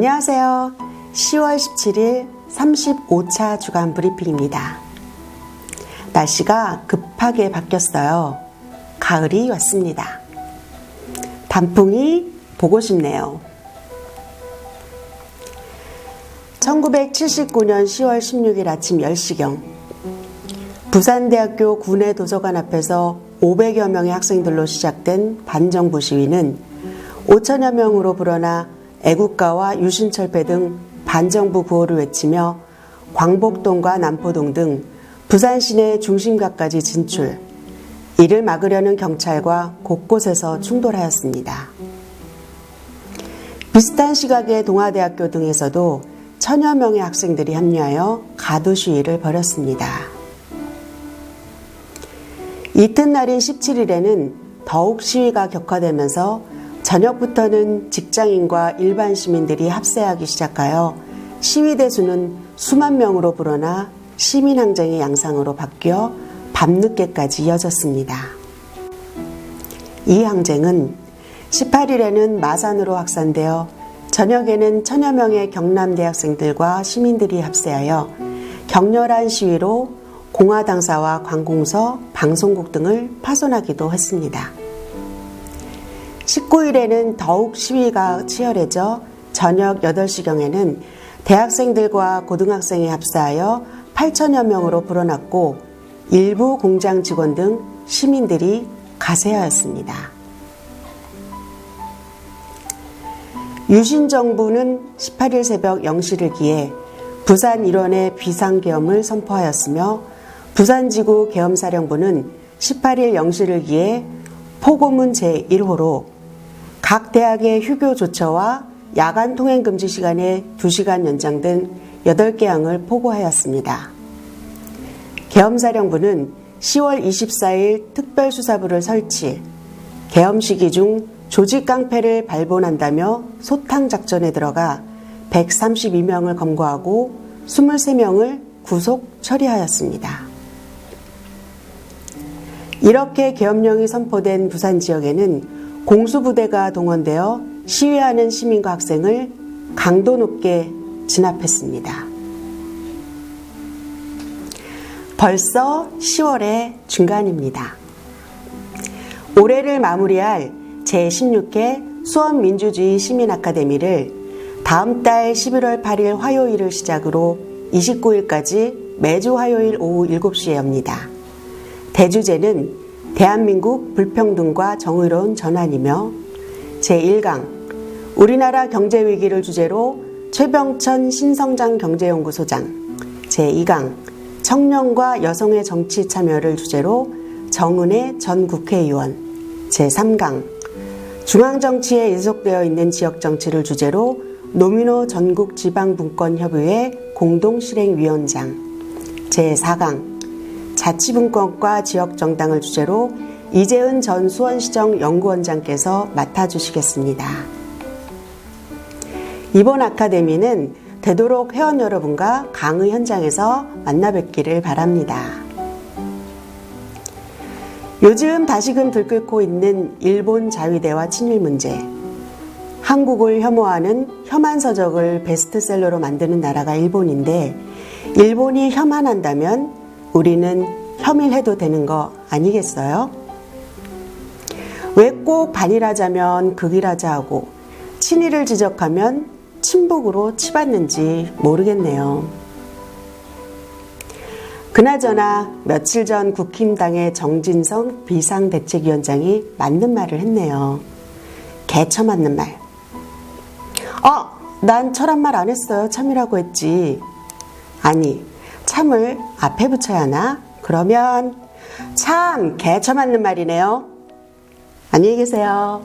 안녕하세요. 10월 17일 35차 주간 브리핑입니다. 날씨가 급하게 바뀌었어요. 가을이 왔습니다. 단풍이 보고 싶네요. 1979년 10월 16일 아침 10시경 부산대학교 구내 도서관 앞에서 500여 명의 학생들로 시작된 반정부 시위는 5천여 명으로 불어나 애국가와 유신철폐 등 반정부 구호를 외치며 광복동과 남포동 등 부산 시내 중심가까지 진출, 이를 막으려는 경찰과 곳곳에서 충돌하였습니다. 비슷한 시각에 동아대학교 등에서도 천여 명의 학생들이 합류하여 가두 시위를 벌였습니다. 이튿날인 17일에는 더욱 시위가 격화되면서 저녁부터는 직장인과 일반 시민들이 합세하기 시작하여 시위 대 수는 수만 명으로 불어나 시민항쟁의 양상으로 바뀌어 밤늦게까지 이어졌습니다. 이 항쟁은 18일에는 마산으로 확산되어 저녁에는 천여 명의 경남 대학생들과 시민들이 합세하여 격렬한 시위로 공화당사와 관공서, 방송국 등을 파손하기도 했습니다. 19일에는 더욱 시위가 치열해져 저녁 8시경에는 대학생들과 고등학생이 합사하여 8천여 명으로 불어났고 일부 공장 직원 등 시민들이 가세하였습니다. 유신 정부는 18일 새벽 0시를 기해 부산 일원의 비상계엄을 선포하였으며 부산지구 계엄사령부는 18일 0시를 기해 포고문 제1호로 각 대학의 휴교 조처와 야간 통행 금지 시간의 2시간 연장 등 8개 항을 포고하였습니다. 계엄사령부는 10월 24일 특별수사부를 설치, 계엄 시기 중 조직 깡패를 발본한다며 소탕 작전에 들어가 132명을 검거하고 23명을 구속 처리하였습니다. 이렇게 계엄령이 선포된 부산 지역에는 공수부대가 동원되어 시위하는 시민과 학생을 강도 높게 진압했습니다. 벌써 10월의 중간입니다. 올해를 마무리할 제16회 수원민주주의 시민아카데미를 다음 달 11월 8일 화요일을 시작으로 29일까지 매주 화요일 오후 7시에 엽니다. 대주제는 대한민국 불평등과 정의로운 전환이며 제1강 우리나라 경제위기를 주제로 최병천 신성장 경제연구소장 제2강 청년과 여성의 정치 참여를 주제로 정은혜 전 국회의원 제3강 중앙정치에 인속되어 있는 지역정치를 주제로 노민호 전국지방분권협의회 공동실행위원장 제4강 자치분권과 지역정당을 주제로 이재은 전 수원시정 연구원장께서 맡아주시겠습니다. 이번 아카데미는 되도록 회원 여러분과 강의 현장에서 만나 뵙기를 바랍니다. 요즘 다시금 들끓고 있는 일본 자위대와 친일 문제. 한국을 혐오하는 혐한 서적을 베스트셀러로 만드는 나라가 일본인데, 일본이 혐한한다면 우리는 혐일해도 되는 거 아니겠어요? 왜 꼭 반일하자면 극일하자 하고, 친일을 지적하면 친북으로 치받는지 모르겠네요. 그나저나 며칠 전 국힘당의 정진성 비상대책위원장이 맞는 말을 했네요. 개처 맞는 말. 어, 난 철한 말 안 했어요. 참이라고 했지. 아니, 참을 앞에 붙여야 하나? 그러면 참 개처 맞는 말이네요. 안녕히 계세요.